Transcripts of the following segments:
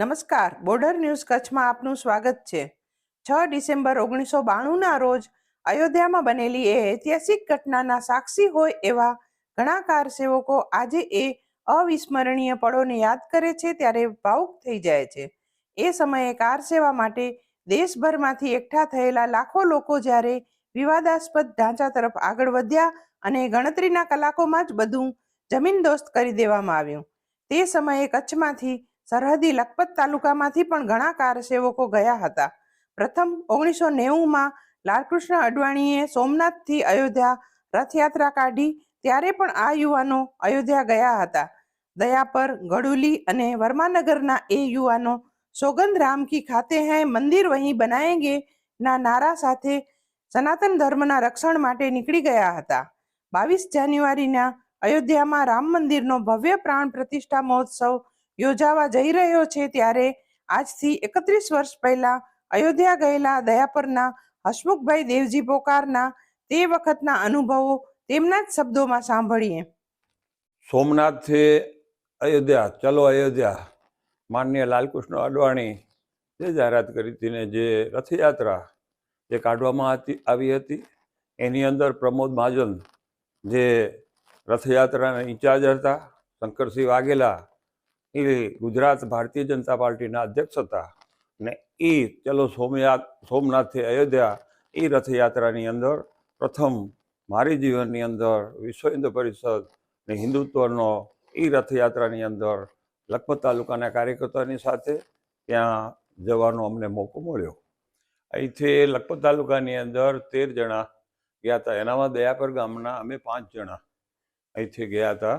નમસ્કાર. Border news કચ્છમાં આપનું સ્વાગત છે. છ ડિસેમ્બર ઓગણીસો બાણુંના રોજ અયોધ્યામાં બનેલી એ ઐતિહાસિક ઘટનાના સાક્ષી હોય એવા ઘણા કાર સેવકો આજે એ અવિસ્મરણીય પળોને યાદ કરે છે ત્યારે ભાવુક થઈ જાય છે. એ સમયે કાર સેવા માટે દેશભરમાંથી એકઠા થયેલા લાખો લોકો જ્યારે વિવાદાસ્પદ ઢાંચા તરફ આગળ વધ્યા અને ગણતરીના કલાકોમાં જ બધું જમીનદોસ્ત કરી દેવામાં આવ્યું. તે સમયે કચ્છમાંથી સરહદી લખપત તાલુકામાંથી પણ ઘણા કાર સેવકો ગયા હતા. પ્રથમ ઓગણીસો નેવુંમાં લાલકૃષ્ણ અડવાણીએ સોમનાથથી અયોધ્યા રથયાત્રા કાઢી, ત્યારે પણ આ યુવાનો અયોધ્યા ગયા હતા. દયાપર, ગડુલી અને વર્માનગરના એ યુવાનો સોગંદ રામ કી ખાતે હૈ મંદિર વહીં બનાએંગે ના નારા સાથે સનાતન ધર્મના રક્ષણ માટે નીકળી ગયા હતા. બાવીસ જાન્યુઆરીના અયોધ્યામાં રામ મંદિરનો ભવ્ય પ્રાણ પ્રતિષ્ઠા મહોત્સવ યોજાવા જઈ રહ્યો છે ત્યારે આજથી એકત્રીસ વર્ષ પહેલા અયોધ્યા ગયેલા દયાપરના, હસમુખભાઈ દેવજી પોકારના તે વખતના અનુભવો તેમના જ શબ્દોમાં સાંભળીએ. સોમનાથથી અયોધ્યા, ચલો અયોધ્યા, માન્ય લાલકૃષ્ણ અડવાણી, જે જાહેરાત કરી હતી ને જે રથયાત્રા જે કાઢવામાં હતી, આવી હતી, એની અંદર પ્રમોદ મહાજન જે રથયાત્રાના ઇન્ચાર્જ હતા, શંકરસિંહ વાઘેલા એ ગુજરાત ભારતીય જનતા પાર્ટીના અધ્યક્ષ હતા. ને એ ચલો સોમયાત સોમનાથથી અયોધ્યા, એ રથયાત્રાની અંદર પ્રથમ મારી જીવનની અંદર વિશ્વ હિન્દુ પરિષદ ને હિન્દુત્વનો એ રથયાત્રાની અંદર લખપત તાલુકાના કાર્યકર્તાની સાથે ત્યાં જવાનો અમને મોકો મળ્યો. અહીંથી લખપત તાલુકાની અંદર તેર જણા ગયા હતા. એનામાં દયાપર ગામના અમે પાંચ જણા અહીંથી ગયા હતા.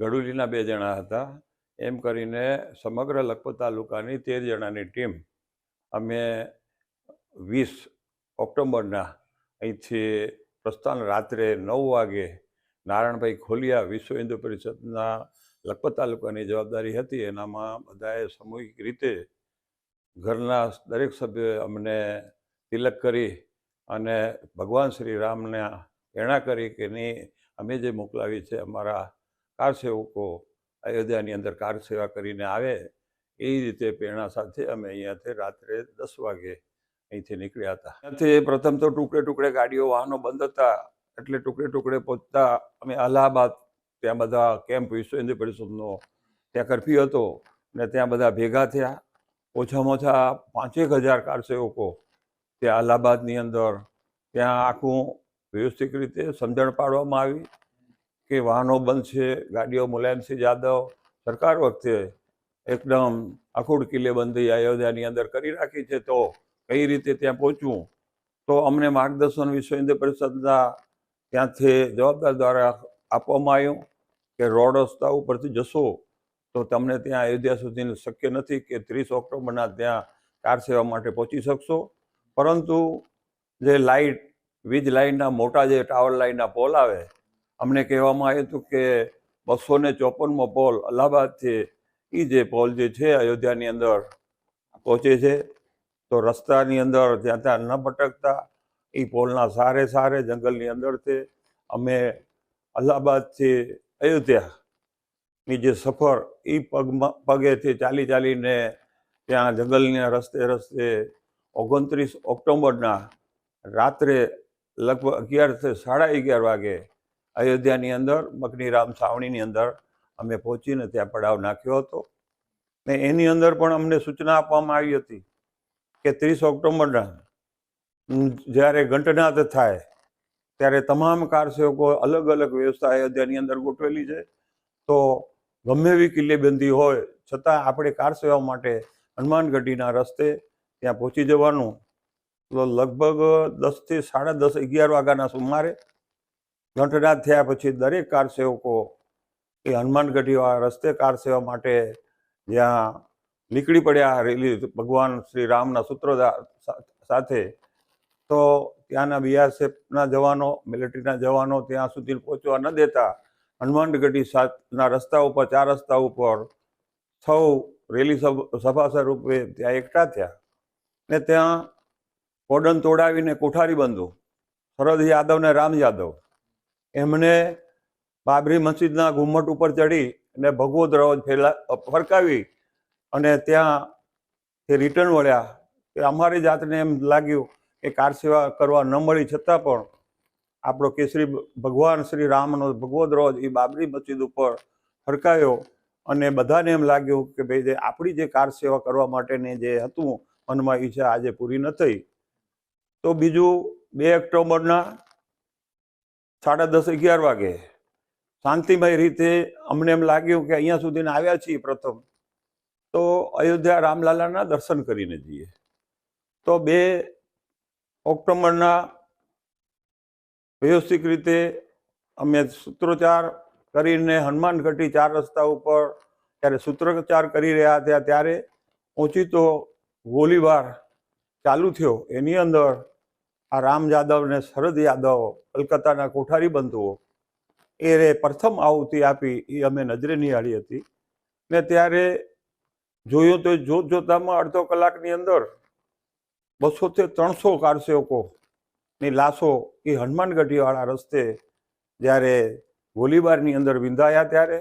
ગડુલીના બે જણા હતા. એમ કરીને સમગ્ર લખપત તાલુકાની તેર જણાની ટીમ અમે વીસ ઓક્ટોબરના અહીંથી પ્રસ્થાન રાત્રે નવ વાગે નારાયણભાઈ ખોલિયા વિશ્વ હિન્દુ પરિષદના લખપત તાલુકાની જવાબદારી હતી. એનામાં બધાએ સામૂહિક રીતે ઘરના દરેક સભ્યોએ અમને તિલક કરી અને ભગવાન શ્રી રામને પ્રેરણા કરી કે નહીં, અમે જે મોકલાવી છે અમારા કાર સેવકો અયોધ્યાની અંદર કાર સેવા કરીને આવે, એ રીતે પ્રેરણા સાથે અમે અહીંયાથી રાત્રે દસ વાગે અહીંથી નીકળ્યા હતા. ત્યાંથી પ્રથમ તો ટુકડે ટુકડે ગાડીઓ, વાહનો બંધ હતા, એટલે ટુકડે ટુકડે પહોંચતા અમે અલ્હાબાદ, ત્યાં બધા કેમ્પ, વિશ્વ હિન્દુ પરિષદનો ત્યાં કરફ્યુ હતો, ને ત્યાં બધા ભેગા થયા. ઓછામાં ઓછા પાંચેક હજાર કારસેવકો ત્યાં અલ્હાબાદની અંદર, ત્યાં આખું વ્યવસ્થિત રીતે સમજણ પાડવામાં આવી. કે વાહનો બંધ છે, ગાડીઓ મુલાયમસિંહ જાદવ. સરકાર વખતે એકદમ અખૂડ કિલ્લેબંધી અયોધ્યાની અંદર કરી રાખી છે, તો કઈ રીતે ત્યાં પહોંચવું? તો અમને માર્ગદર્શન વિશ્વ હિન્દુ પરિષદના ત્યાંથી જવાબદાર દ્વારા આપવામાં આવ્યું કે રોડ રસ્તા ઉપરથી જશો તો તમને ત્યાં અયોધ્યા સુધી શક્ય નથી કે ત્રીસ ઓક્ટોબરના ત્યાં કાર સેવા માટે પહોંચી શકશો. પરંતુ જે લાઇટ, વીજ લાઇનના મોટા જે ટાવર લાઇનના પોલ આવે અમને કહેવામાં આવ્યું હતું કે બસો ને ચોપનમો પોલ અલ્હાબાદથી એ જે પોલ જે છે અયોધ્યાની અંદર પહોંચે છે, તો રસ્તાની અંદર જ્યાં ત્યાં ન ભટકતા એ પોલના સારે સારે જંગલની અંદરથી અમે અલ્હાબાદથી અયોધ્યાની જે સફર એ પગમાં, પગેથી ચાલી ચાલીને ત્યાં જંગલના રસ્તે રસ્તે ઓગણત્રીસ ઓક્ટોબરના રાત્રે લગભગ અગિયારથી સાડા અગિયાર વાગે અયોધ્યાની અંદર મગનીરામ સાવણીની અંદર અમે પહોંચીને ત્યાં પડાવ નાખ્યો હતો. ને એની અંદર પણ અમને સૂચના આપવામાં આવી હતી કે ત્રીસ ઓક્ટોબરના જ્યારે ઘંટનાદ થાય, ત્યારે તમામ કાર સેવકો અલગ અલગ વ્યવસ્થા અયોધ્યાની અંદર ગોઠવેલી છે. તો ગમે એવી કિલ્લેબંધી હોય, છતાં આપણે કાર સેવા માટે હનુમાનગઢીના રસ્તે ત્યાં પહોંચી જવાનું. લગભગ દસથી સાડા દસ અગિયાર વાગ્યાના સુમારે ઘંટનાદ થયા પછી દરેક કાર સેવકો એ હનુમાનગઢીવાળા રસ્તે કાર સેવા માટે જ્યાં નીકળી પડ્યા રેલી ભગવાન શ્રી રામના સૂત્રધાર સા- સાથે, તો ત્યાંના બીઆરએસએફના જવાનો, મિલિટરીના જવાનો ત્યાં સુધી પહોંચવા ન દેતા હનુમાનગઢી સાથના રસ્તા ઉપર, ચાર રસ્તા ઉપર સૌ રેલી સભ- સભાસદ રૂપે ત્યાં એકઠા થયા. ને ત્યાં કોડન તોડાવીને કોઠારી બંધુ શરદ યાદવ ને રામ યાદવ એમને બાબરી મસ્જિદના ઘુમ્મટ ઉપર ચડી અને ભગવો ધ્વજ ફેલા, ફરકાવી અને ત્યાં તે રિટર્ન વળ્યા. કે અમારી જાતને એમ લાગ્યું કે કાર સેવા કરવા ન મળી છતાં પણ આપણો કેસરી ભગવાન શ્રી રામનો ભગવદ રોજ એ બાબરી મસ્જિદ ઉપર ફરકાયો અને બધાને એમ લાગ્યું કે ભાઈ જે આપણી જે કાર સેવા કરવા માટેની જે હતું મનમાં ઈચ્છા આજે પૂરી ન થઈ. તો બીજું બે ઓક્ટોબરના સાડા દસ, અગિયાર વાગે. શાંતિમય રીતે અમને એમ લાગ્યું કે અહીંયા સુધીને આવ્યા છીએ પ્રથમ. તો અયોધ્યા રામલાલાના દર્શન કરીને જઈએ. તો બે ઓક્ટોબરના વ્યવસ્થિત રીતે અમે સૂત્રોચ્ચાર કરીને હનુમાનગઢી ચાર રસ્તા ઉપર ત્યારે સૂત્રોચ્ચાર કરી રહ્યા હતા ત્યારે ઓચિતો ગોળીબાર ચાલુ થયો. એની અંદર આ રામ યાદવ ને શરદ યાદવ કલકત્તાના કોઠારી બંધુઓ એ રે પ્રથમ આહુતિ આપી એ અમે નજરે નિહાળી હતી. ને ત્યારે જોયું તો જોત જોતામાં અડધો કલાકની અંદર બસો થી ત્રણસો કારસેવકોની લાશો એ હનુમાનગઢીવાળા રસ્તે જ્યારે ગોલીબારની અંદર વિંધાયા ત્યારે,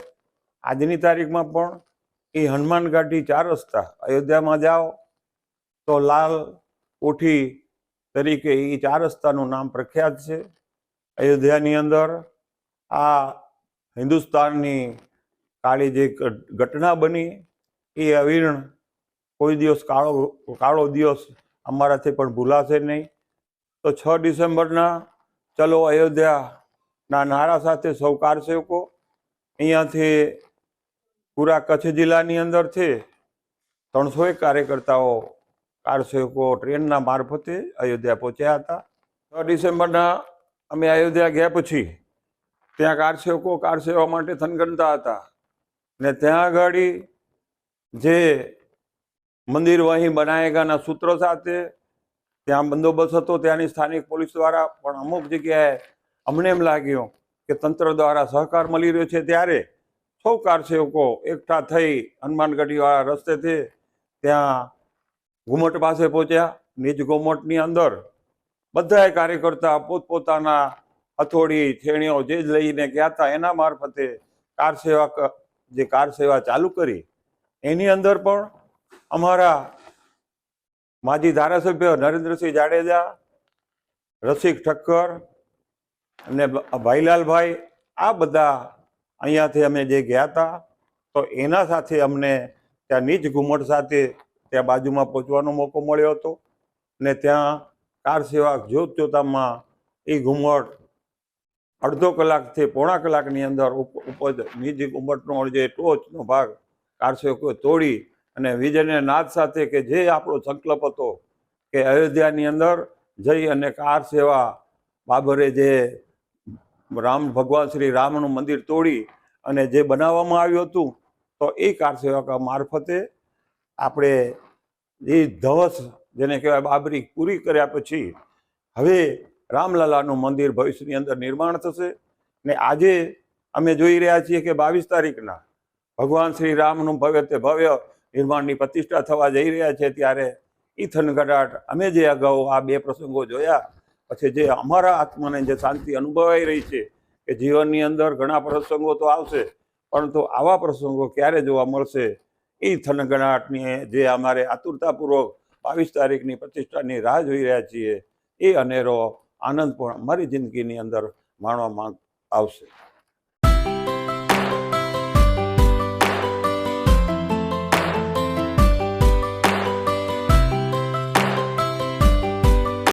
આજની તારીખમાં પણ એ હનુમાનગઢી ચાર રસ્તા અયોધ્યામાં જાઓ તો લાલ કોઠી તરીકે એ ચાર રસ્તાનું નામ પ્રખ્યાત છે. અયોધ્યાની અંદર આ હિન્દુસ્તાનની કાળી જે ઘટના બની એ અવિરણ કોઈ દિવસ કાળો કાળો દિવસ અમારાથી પણ ભૂલાશે નહીં. તો છ ડિસેમ્બરના ચલો અયોધ્યાના નારા સાથે સૌ કારસેવકો અહીંયાથી પૂરા કચ્છ જિલ્લાની અંદરથી ત્રણસો એક કાર્યકર્તાઓ કારસેવકો ટ્રેનના મારફતે અયોધ્યા પહોંચ્યા હતા. છ ડિસેમ્બરના અમે અયોધ્યા ગયા પછી ત્યાં કારસેવકો કાર સેવા માટે થનગનતા હતા ને ત્યાં આગળ જે મંદિર વહીં બનાએગાના સૂત્રો સાથે ત્યાં બંદોબસ્ત હતો, ત્યાંની સ્થાનિક પોલીસ દ્વારા. પણ અમુક જગ્યાએ અમને એમ લાગ્યું કે તંત્ર દ્વારા સહકાર મળી રહ્યો છે ત્યારે સૌ કારસેવકો એકઠા થઈ હનુમાનગઢીવાળા રસ્તેથી ત્યાં ઘુમટ પાસે પહોંચ્યા. નિજ ઘુમટની અંદર બધાએ કાર્યકર્તા પોતપોતાના હથોડી, થેણીઓ જે જ લઈને ગયા હતા, એના મારફતે કાર સેવા જે કાર સેવા ચાલુ કરી. એની અંદર પણ અમારા માજી ધારાસભ્ય નરેન્દ્રસિંહ જાડેજા, રસિક ઠક્કર અને ભાઈલાલભાઈ, આ બધા અહીંયાથી અમે જે ગયા હતા, તો એના સાથે અમને ત્યાં નીચ ઘુમટ સાથે ત્યાં બાજુમાં પહોંચવાનો મોકો મળ્યો હતો. ને ત્યાં કાર સેવા જોત જોતામાં એ ઘુમટ અડધો કલાકથી પોણા કલાકની અંદર ઉપ- ઉપજ નીચ ઘુમટનો જે ટોચનો ભાગ કાર સેવકોએ તોડી અને વિજયને નાદ સાથે કે જે આપણો સંકલ્પ હતો કે અયોધ્યાની અંદર જઈ અને કાર સેવા બાબરે જે રામ ભગવાન શ્રી રામનું મંદિર તોડી અને જે બનાવવામાં આવ્યું હતું, તો એ કાર સેવકા મારફતે આપણે એ ધવસ જેને કહેવાય બાબરી પૂરી કર્યા પછી હવે રામલાલાનું મંદિર ભવિષ્યની અંદર નિર્માણ થશે. ને આજે અમે જોઈ રહ્યા છીએ કે બાવીસ તારીખના ભગવાન શ્રી રામનું ભવ્ય તે ભવ્ય નિર્માણની પ્રતિષ્ઠા થવા જઈ રહ્યા છે ત્યારે એ થનગડાટ અમે જે અગાઉ આ બે પ્રસંગો જોયા, પછી જે અમારા આત્માને જે શાંતિ અનુભવાઈ રહી છે કે જીવનની અંદર ઘણા પ્રસંગો તો આવશે, પરંતુ આવા પ્રસંગો ક્યારે જોવા મળશે? એ થનગણાટની જે અમારે આતુરતાપૂર્વક બાવીસ તારીખની પ્રતિષ્ઠાની રાહ જોઈ રહ્યા છીએ, એ અનેરો આનંદ પણ અમારી જિંદગીની અંદર માણવામાં આવશે.